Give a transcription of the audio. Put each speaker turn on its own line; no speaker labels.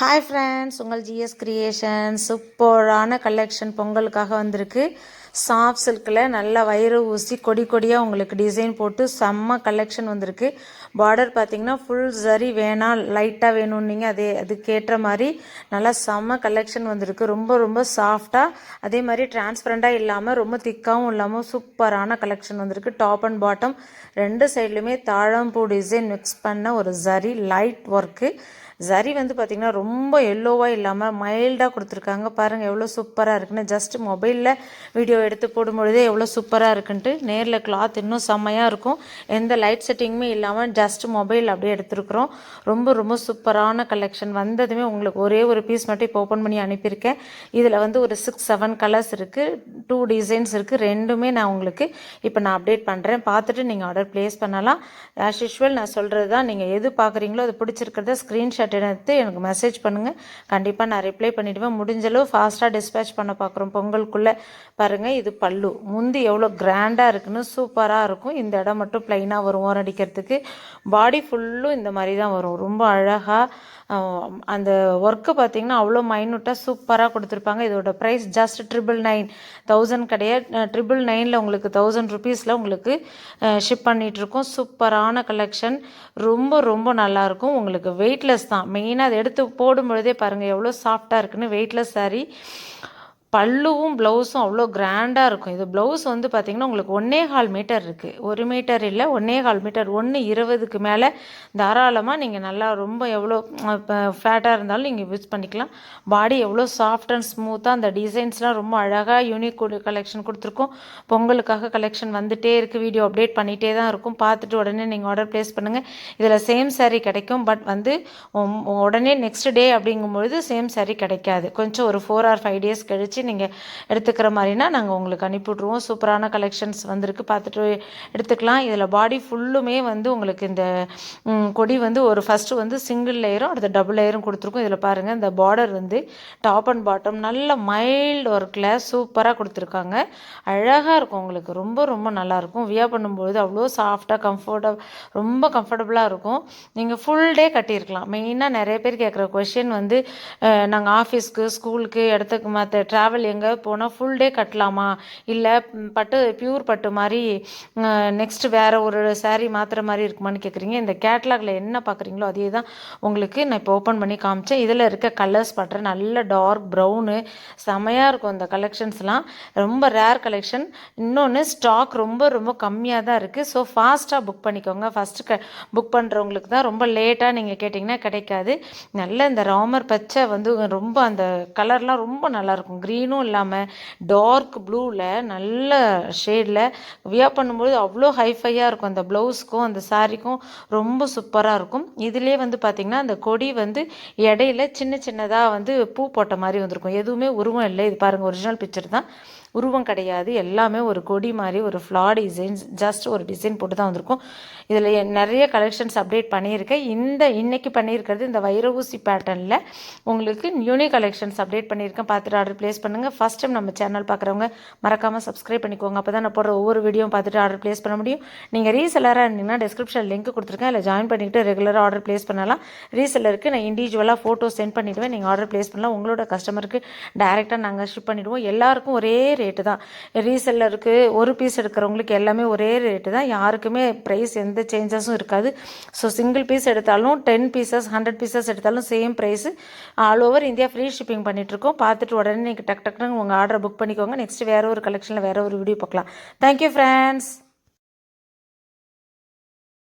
Hi friends உங்கள் GS creation சூப்பரான collection பொங்கலுக்காக வந்திருக்கு. சாஃப்ட் சில்கில் நல்ல வயிறு ஊசி கொடி கொடியாக உங்களுக்கு டிசைன் போட்டு செம்ம கலெக்ஷன் வந்திருக்கு. பார்டர் பார்த்தீங்கன்னா ஃபுல் சரி வேணாம் லைட்டாக வேணும்னீங்க அதே அதுக்கேற்ற மாதிரி நல்லா செம்ம கலெக்ஷன் வந்திருக்கு. ரொம்ப ரொம்ப சாஃப்டாக அதே மாதிரி டிரான்ஸ்பரண்ட்டாக இல்லாமல் ரொம்ப திக்காகவும் இல்லாமல் சூப்பரான கலெக்ஷன் வந்திருக்கு. டாப் அண்ட் பாட்டம் ரெண்டு சைட்லையுமே தாழம்பூ டிசைன் மிக்ஸ் பண்ண ஒரு சரி லைட் ஒர்க்கு சரி வந்து பார்த்திங்கன்னா ரொம்ப எல்லோவாக இல்லாமல் மைல்டாக கொடுத்துருக்காங்க. பாருங்கள் எவ்வளோ சூப்பராக இருக்குன்னு. ஜஸ்ட் மொபைலில் வீடியோ எடுத்து போடும்பொழுதே எவ்வளோ சூப்பராக இருக்குன்ட்டு. நேரில் கிளாத் இன்னும் செம்மையாக இருக்கும். எந்த லைட் செட்டிங்குமே இல்லாமல் ஜஸ்ட் மொபைல் அப்படியே எடுத்துருக்குறோம். ரொம்ப ரொம்ப சூப்பரான கலெக்ஷன் வந்ததுமே உங்களுக்கு ஒரே ஒரு பீஸ் மட்டும் இப்போ ஓப்பன் பண்ணி அனுப்பியிருக்கேன். இதில் வந்து ஒரு சிக்ஸ் செவன் கலர்ஸ் இருக்குது டூ டிசைன்ஸ் இருக்குது ரெண்டுமே நான் உங்களுக்கு இப்போ நான் அப்டேட் பண்ணுறேன் பார்த்துட்டு நீங்கள் ஆர்டர் ப்ளேஸ் பண்ணலாம். ஆஸ் யூஷுவல் நான் சொல்கிறது தான் நீங்கள் எது பார்க்குறீங்களோ அது பிடிச்சிருக்கிறத ஸ்க்ரீன்ஷாட் எடுத்து எனக்கு மெசேஜ் பண்ணுங்கள் கண்டிப்பாக நான் ரிப்ளை பண்ணிவிடுவேன் முடிஞ்சளவு ஃபாஸ்ட்டாக டிஸ்பேச் பண்ண பார்க்குறோம் பொங்கலுக்குள்ளே பாருங்கள் இது பல்லு. முந்தி எவ்வளோ கிராண்டாக இருக்குன்னு சூப்பராக இருக்கும். இந்த இடம் மட்டும் ப்ளைனாக வரும் ஓரம் அடிக்கிறதுக்கு. பாடி ஃபுல்லும் இந்த மாதிரி தான் வரும். ரொம்ப அழகாக அந்த ஒர்க்கு பார்த்திங்கன்னா அவ்வளோ மைனூட்டாக சூப்பராக கொடுத்துருப்பாங்க. இதோட price just triple nine thousand கிடையாது. ட்ரிபிள் நைனில் உங்களுக்கு தௌசண்ட் ருபீஸில் உங்களுக்கு ஷிப் பண்ணிகிட்ருக்கோம் சூப்பரான கலெக்ஷன் ரொம்ப ரொம்ப நல்லாயிருக்கும் உங்களுக்கு வெயிட்லெஸ் தான். மெயினாக அதை எடுத்து போடும் பொழுதே பாருங்கள் எவ்வளோ சாஃப்டாக இருக்குன்னு வெயிட்லெஸ் சாரீ பல்லுவும் ப்ளவுஸும் அவ்வளோ கிராண்டாக இருக்கும். இது ப்ளவுஸ் வந்து பார்த்திங்கன்னா உங்களுக்கு ஒன்றே கால் மீட்டர் இருக்குது ஒரு மீட்டர் இல்லை ஒன்றே கால் மீட்டர் ஒன்று இருபதுக்கு மேலே தாராளமாக நீங்கள் நல்லா ரொம்ப எவ்வளோ ஃபேட்டாக இருந்தாலும் நீங்கள் யூஸ் பண்ணிக்கலாம். பாடி எவ்வளோ சாஃப்ட் அண்ட் ஸ்மூத்தாக அந்த டிசைன்ஸ்லாம் ரொம்ப அழகாக யூனிக் கலெக்ஷன் கொடுத்துருக்கோம். பொங்கலுக்காக கலெக்ஷன் வந்துகிட்டே இருக்குது வீடியோ அப்டேட் பண்ணிகிட்டே தான் இருக்கும். பார்த்துட்டு உடனே நீங்கள் ஆர்டர் ப்ளேஸ் பண்ணுங்கள் இதில் சேம் சாரீ கிடைக்கும். பட் வந்து உடனே நெக்ஸ்ட் டே அப்படிங்கும்பொழுது சேம் சாரீ கிடைக்காது. கொஞ்சம் ஒரு ஃபோர் ஆர் ஃபைவ் டேஸ் கழிச்சு வச்சு நீங்கள் எடுத்துக்கிற மாதிரினா நாங்கள் உங்களுக்கு அனுப்பிவிட்ருவோம் சூப்பரான கலெக்ஷன்ஸ் வந்திருக்கு. பார்த்துட்டு எடுத்துக்கலாம். இதில் பாடி ஃபுல்லுமே வந்து உங்களுக்கு இந்த கொடி வந்து ஒரு ஃபஸ்ட்டு வந்து சிங்கிள் லேயரும் அடுத்த டபுள் லேயரும் கொடுத்துருக்கோம். இதில் பாருங்கள் இந்த பார்டர் வந்து டாப் அண்ட் பாட்டம் நல்ல மைல்டு ஒர்க்கில் சூப்பராக கொடுத்துருக்காங்க. அழகாக இருக்கும் உங்களுக்கு. ரொம்ப ரொம்ப நல்லாயிருக்கும் வியா பண்ணும்போது அவ்வளோ சாஃப்டாக கம்ஃபர்டபுள் ரொம்ப கம்ஃபர்டபுளாக இருக்கும். நீங்கள் ஃபுல் டே கட்டியிருக்கலாம். மெயினாக நிறைய பேர் கேட்குற கொஷின் வந்து நாங்கள் ஆஃபீஸ்க்கு ஸ்கூலுக்கு இடத்துக்கு மற்ற ட்ராவல் ட்ராவல் எங்கே போனால் ஃபுல் டே கட்டலாமா? இல்லை பட்டு பியூர் பட்டு மாதிரி நெக்ஸ்ட்டு வேறு ஒரு சாரீ மாற்றுற மாதிரி இருக்குமான்னு கேட்குறீங்க இந்த கேட்லாகில் என்ன பார்க்குறீங்களோ அதே தான் உங்களுக்கு நான் இப்போ ஓப்பன் பண்ணி காமிச்சேன். இதில் இருக்க கலர்ஸ் பண்ணுறேன் நல்ல டார்க் ப்ரௌனு செமையாக இருக்கும் இந்த கலெக்ஷன்ஸ்லாம் ரொம்ப ரேர் கலெக்ஷன் இன்னொன்று ஸ்டாக் ரொம்ப ரொம்ப கம்மியாக தான் இருக்குது ஸோ ஃபாஸ்ட்டாக புக் பண்ணிக்கோங்க. ஃபஸ்ட்டு க புக் பண்ணுறவங்களுக்கு தான் ரொம்ப லேட்டாக நீங்கள் கேட்டிங்கன்னா கிடைக்காது. நல்ல இந்த ராமர் பச்சை வந்து ரொம்ப அந்த கலர்லாம் ரொம்ப நல்லாயிருக்கும் க்ரீன் க்ரீனும் இல்லாமல் டார்க் ப்ளூவில் நல்ல ஷேடில் வியா பண்ணும்போது அவ்வளோ ஹைஃபையாக இருக்கும். அந்த ப்ளவுஸ்க்கும் அந்த சாரீக்கும் ரொம்ப சூப்பராக இருக்கும். இதிலே வந்து பார்த்திங்கன்னா அந்த கொடி வந்து இடையில சின்ன சின்னதாக வந்து பூ போட்ட மாதிரி வந்திருக்கும். எதுவுமே உருவம் இல்லை. இது பாருங்கள் ஒரிஜினல் பிக்சர் தான். உருவம் கிடையாது. எல்லாமே ஒரு கொடி மாதிரி ஒரு ஃப்ளா டிசைன்ஸ் ஜஸ்ட் ஒரு டிசைன் போட்டு தான் வந்திருக்கும். இதில் நிறைய கலெக்ஷன்ஸ் அப்டேட் பண்ணியிருக்கேன். இந்த இன்றைக்கி பண்ணியிருக்கிறது இந்த வைரவூசி பேட்டர்னில் உங்களுக்கு நியூனி கலெக்ஷன்ஸ் அப்டேட் பண்ணியிருக்கேன். பார்த்துட்டு ஆர்டர் ப்ளேஸ் பண்ணுங்கள் ஃபஸ்ட் டைம் நம்ம சேனல் பார்க்குறவங்க மறக்காமல் சப்ஸ்கிரைப் பண்ணிக்கோங்க. அப்போ தான் நான் போடுற ஒவ்வொரு வீடியோ பார்த்துட்டு ஆர்டர் ப்ளேஸ் பண்ண முடியும். நீங்கள் ரீசெல்லராக இருந்தீங்கன்னா டிஸ்கிரிப்ஷன் லிங்க் கொடுத்துருக்கேன். இல்லை ஜாயின் பண்ணிக்கிட்டு ரெகுலராக ஆர்டர் ப்ளேஸ் பண்ணலாம். ரீசெல்லருக்கு நான் இண்டிவிஜுவலாக ஃபோட்டோ சென்ட் பண்ணிவிடுவேன் நீங்கள் ஆர்டர் ப்ளேஸ் பண்ணலாம். உங்களோட கஸ்டமருக்கு டேரெக்டாக நாங்கள் ஷிப் பண்ணிவிடுவோம் எல்லாருக்கும் ஒரே ரேட்டு தான். ரீசெல்லருக்கு ஒரு பீஸ் எடுக்கிறவங்களுக்கு எல்லாமே ஒரே ரேட்டு தான். யாருக்குமே ப்ரைஸ் எந்த சேஞ்சஸும் இருக்காது. ஸோ சிங்கிள் பீஸ் எடுத்தாலும் டென் பீசஸ் ஹண்ட்ரட் பீசஸ் எடுத்தாலும் same price all over India free shipping பண்ணிகிட்ருக்கோம் பார்த்துட்டு உடனே நீங்கள் டக் டக்குன்னு உங்கள் ஆர்டரை புக் பண்ணிக்கோங்க. நெக்ஸ்ட் வேறு ஒரு கலெக்ஷனில் வேறு ஒரு வீடியோ பார்க்கலாம். Thank you friends